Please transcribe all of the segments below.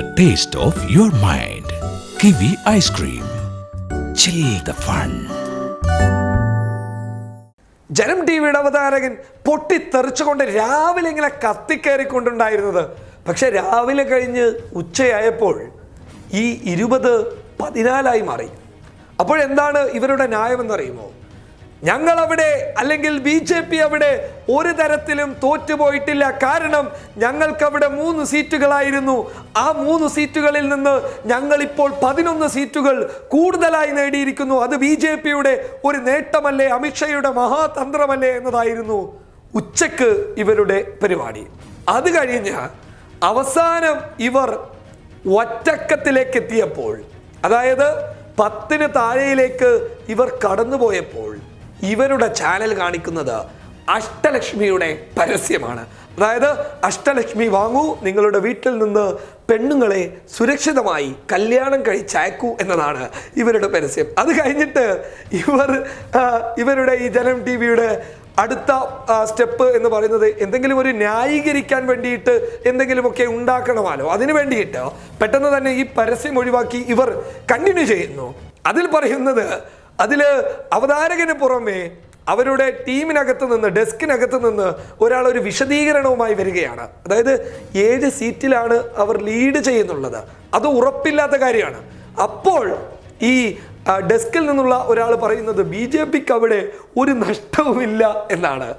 the taste of your mind. Kiwi ice cream. Chill the fun. Janam T വിയുടെ അവതാരകൻ പൊട്ടിത്തെറിച്ചുകൊണ്ട് രാവിലെ ഇങ്ങനെ കത്തിക്കയറിക്കൊണ്ടുണ്ടായിരുന്നത് പക്ഷെ രാവിലെ കഴിഞ്ഞ് ഉച്ചയായപ്പോൾ ഈ ഇരുപത് പതിനാലായി മാറി അപ്പോഴെന്താണ് ഇവരുടെ ന്യായമെന്നറിയുമോ ഞങ്ങൾ അവിടെ അല്ലെങ്കിൽ ബി ജെ പി അവിടെ ഒരു തരത്തിലും തോറ്റുപോയിട്ടില്ല. കാരണം ഞങ്ങൾക്ക് അവിടെ മൂന്ന് സീറ്റുകളായിരുന്നു. ആ മൂന്ന് സീറ്റുകളിൽ നിന്ന് ഞങ്ങൾ ഇപ്പോൾ പതിനൊന്ന് സീറ്റുകൾ കൂടുതലായി നേടിയിരിക്കുന്നു. അത് ബി ജെ പിയുടെ ഒരു നേട്ടമല്ലേ? അമിത്ഷയുടെ മഹാതന്ത്രമല്ലേ എന്നതായിരുന്നു ഉച്ചയ്ക്ക് ഇവരുടെ പരിപാടി. അത് കഴിഞ്ഞ് അവസാനം ഇവർ ഒറ്റക്കത്തിലേക്ക് എത്തിയപ്പോൾ അതായത് പത്തിന് താഴെയിലേക്ക് ഇവർ കടന്നുപോയപ്പോൾ ഇവരുടെ ചാനൽ കാണിക്കുന്നത് അഷ്ടലക്ഷ്മിയുടെ പരസ്യമാണ്. അതായത് അഷ്ടലക്ഷ്മി വാങ്ങൂ നിങ്ങളുടെ വീട്ടിൽ നിന്ന് പെണ്ണുങ്ങളെ സുരക്ഷിതമായി കല്യാണം കഴിച്ചയക്കൂ എന്നതാണ് ഇവരുടെ പരസ്യം. അത് കഴിഞ്ഞിട്ട് ഇവർ ഇവരുടെ ഈ ജനം ടി വിയുടെ അടുത്ത സ്റ്റെപ്പ് എന്ന് പറയുന്നത് എന്തെങ്കിലും ഒരു ന്യായീകരിക്കാൻ വേണ്ടിയിട്ട് എന്തെങ്കിലുമൊക്കെ ഉണ്ടാക്കണമാലോ? അതിനു വേണ്ടിയിട്ട് പെട്ടെന്ന് തന്നെ ഈ പരസ്യം ഒഴിവാക്കി ഇവർ കണ്ടിന്യൂ ചെയ്യുന്നു. അതിൽ പറയുന്നത് അതിൽ അവതാരകന് പുറമെ അവരുടെ ടീമിനകത്ത് നിന്ന് ഡെസ്കിനകത്ത് നിന്ന് ഒരാൾ ഒരു വിശദീകരണവുമായി വരികയാണ്. അതായത് ഏഴ് സീറ്റിലാണ് അവർ ലീഡ് ചെയ്യുന്നുള്ളത്. അത് ഉറപ്പില്ലാത്ത കാര്യമാണ്. അപ്പോൾ ഈ ഡെസ്കിൽ നിന്നുള്ള ഒരാൾ പറയുന്നത് ബി ജെ പിക്ക് അവിടെ ഒരു നഷ്ടവുമില്ല എന്നാണ്.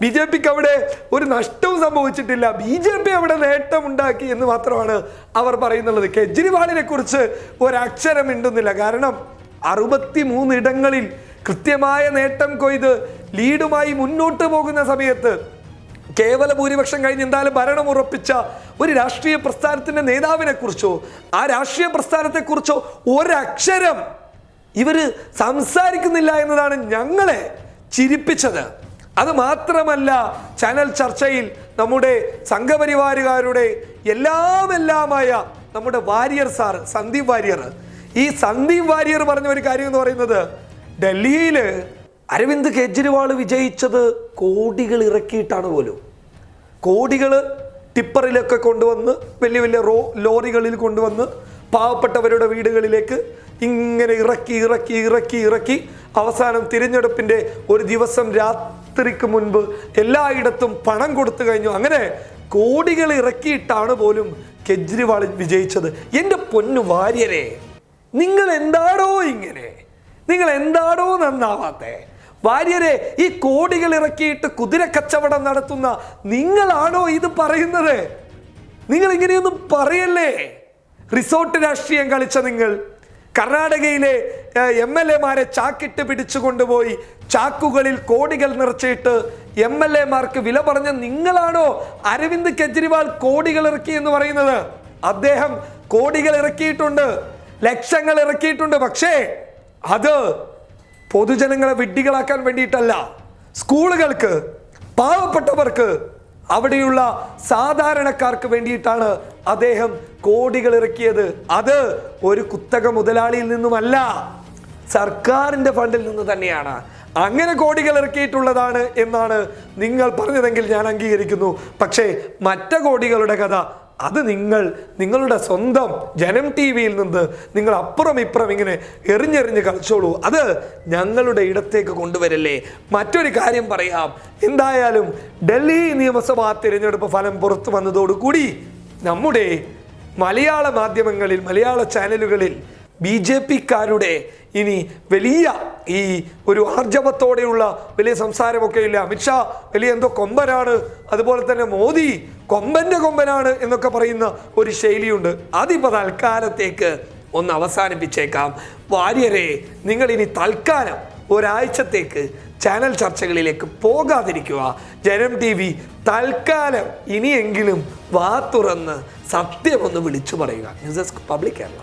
ബി ജെ പിക്ക് അവിടെ ഒരു നഷ്ടവും സംഭവിച്ചിട്ടില്ല. ബി ജെ പി അവിടെ നേട്ടമുണ്ടാക്കി എന്ന് മാത്രമാണ് അവർ പറയുന്നുള്ളത്. കെജ്രിവാളിനെ കുറിച്ച് ഒരക്ഷരം മിണ്ടുന്നില്ല. കാരണം അറുപത്തി മൂന്നിടങ്ങളിൽ കൃത്യമായ നേട്ടം കൊയ്ത് ലീഡുമായി മുന്നോട്ട് പോകുന്ന സമയത്ത് കേവല ഭൂരിപക്ഷം കഴിഞ്ഞ് എന്തായാലും ഭരണം ഉറപ്പിച്ച ഒരു രാഷ്ട്രീയ പ്രസ്ഥാനത്തിന്റെ നേതാവിനെ കുറിച്ചോ ആ രാഷ്ട്രീയ പ്രസ്ഥാനത്തെ കുറിച്ചോ ഒരക്ഷരം ഇവർ സംസാരിക്കുന്നില്ല എന്നതാണ് ഞങ്ങളെ ചിരിപ്പിച്ചത്. അത് മാത്രമല്ല ചാനൽ ചർച്ചയിൽ നമ്മുടെ സംഘപരിവാരുകാരുടെ എല്ലാമെല്ലാമായ നമ്മുടെ വാരിയർ സാർ സന്ദീപ് വാര്യർ ഈ സന്ദീപ് വാര്യർ പറഞ്ഞ ഒരു കാര്യം എന്ന് പറയുന്നത് ഡൽഹിയിൽ അരവിന്ദ് കെജ്രിവാൾ വിജയിച്ചത് കോടികൾ ഇറക്കിയിട്ടാണ് പോലും. കോടികൾ ടിപ്പറിലൊക്കെ കൊണ്ടുവന്ന് വലിയ വലിയ റോ ലോറികളിൽ കൊണ്ടുവന്ന് പാവപ്പെട്ടവരുടെ വീടുകളിലേക്ക് ഇങ്ങനെ ഇറക്കി ഇറക്കി ഇറക്കി ഇറക്കി അവസാനം തിരഞ്ഞെടുപ്പിന്റെ ഒരു ദിവസം രാത്രിക്ക് മുൻപ് എല്ലായിടത്തും പണം കൊടുത്തു കഴിഞ്ഞു. അങ്ങനെ കോടികൾ ഇറക്കിയിട്ടാണ് പോലും കെജ്രിവാൾ വിജയിച്ചത്. എന്റെ പൊന്നു വാര്യരെ നിങ്ങൾ എന്താടോ ഇങ്ങനെ? നിങ്ങൾ എന്താടോ നന്നാവാത്തെ? ഭാര്യരെ ഈ കോടികൾ ഇറക്കിയിട്ട് കുതിര കച്ചവടം നടത്തുന്ന നിങ്ങളാണോ ഇത് പറയുന്നത്? നിങ്ങൾ ഇങ്ങനെയൊന്നും പറയല്ലേ? റിസോർട്ട് രാഷ്ട്രീയം കളിച്ച നിങ്ങൾ കർണാടകയിലെ എം എൽ എമാരെ ചാക്കിട്ട് പിടിച്ചു കൊണ്ടുപോയി ചാക്കുകളിൽ കോടികൾ നിറച്ചിട്ട് എം എൽ എമാർക്ക് വില പറഞ്ഞ നിങ്ങളാണോ അരവിന്ദ് കെജ്രിവാൾ കോടികൾ ഇറക്കി എന്ന് പറയുന്നത്? അദ്ദേഹം കോടികൾ ഇറക്കിയിട്ടുണ്ട്. ലക്ഷങ്ങൾ ഇറക്കിയിട്ടുണ്ട്. പക്ഷേ അത് പൊതുജനങ്ങളെ വിഡ്ഢികളാക്കാൻ വേണ്ടിയിട്ടല്ല. സ്കൂളുകൾക്ക് പാവപ്പെട്ടവർക്ക് അവിടെയുള്ള സാധാരണക്കാർക്ക് വേണ്ടിയിട്ടാണ് അദ്ദേഹം കോടികൾ ഇറക്കിയത്. അത് ഒരു കുത്തക മുതലാളിയിൽ നിന്നുമല്ല സർക്കാരിന്റെ ഫണ്ടിൽ നിന്ന് തന്നെയാണ്. അങ്ങനെ കോടികൾ ഇറക്കിയിട്ടുള്ളതാണ് എന്നാണ് നിങ്ങൾ പറഞ്ഞതെങ്കിൽ ഞാൻ അംഗീകരിക്കുന്നു. പക്ഷേ മറ്റ കോടികളുടെ കഥ അത് നിങ്ങൾ നിങ്ങളുടെ സ്വന്തം ജനം ടി വിയിൽ നിന്ന് നിങ്ങൾ അപ്പുറം ഇപ്പുറം ഇങ്ങനെ എറിഞ്ഞെറിഞ്ഞ് കളിച്ചോളൂ. അത് ഞങ്ങളുടെ ഇടത്തേക്ക് കൊണ്ടുവരല്ലേ? മറ്റൊരു കാര്യം പറയാം. എന്തായാലും ഡൽഹി നിയമസഭാ തിരഞ്ഞെടുപ്പ് ഫലം പുറത്തു വന്നതോടുകൂടി നമ്മുടെ മലയാള മാധ്യമങ്ങളിൽ മലയാള ചാനലുകളിൽ ബി ജെ പിക്കാരുടെ ഇനി വലിയ ഈ ഒരു ആർജവത്തോടെയുള്ള വലിയ സംസാരമൊക്കെ ഇല്ല അമിത്ഷാ വലിയ എന്തോ കൊമ്പനാണ്. അതുപോലെ തന്നെ മോദി കൊമ്പന്റെ കൊമ്പനാണ് എന്നൊക്കെ പറയുന്ന ഒരു ശൈലിയുണ്ട്. അതിപ്പോൾ തൽക്കാലത്തേക്ക് ഒന്ന് അവസാനിപ്പിച്ചേക്കാം. വാര്യരെ നിങ്ങളിനി തൽക്കാലം ഒരാഴ്ചത്തേക്ക് ചാനൽ ചർച്ചകളിലേക്ക് പോകാതിരിക്കുക. ജനം ടി വി തൽക്കാലം ഇനിയെങ്കിലും വാ തുറന്ന് സത്യമൊന്ന് വിളിച്ചു പറയുക. News desk public Kerala.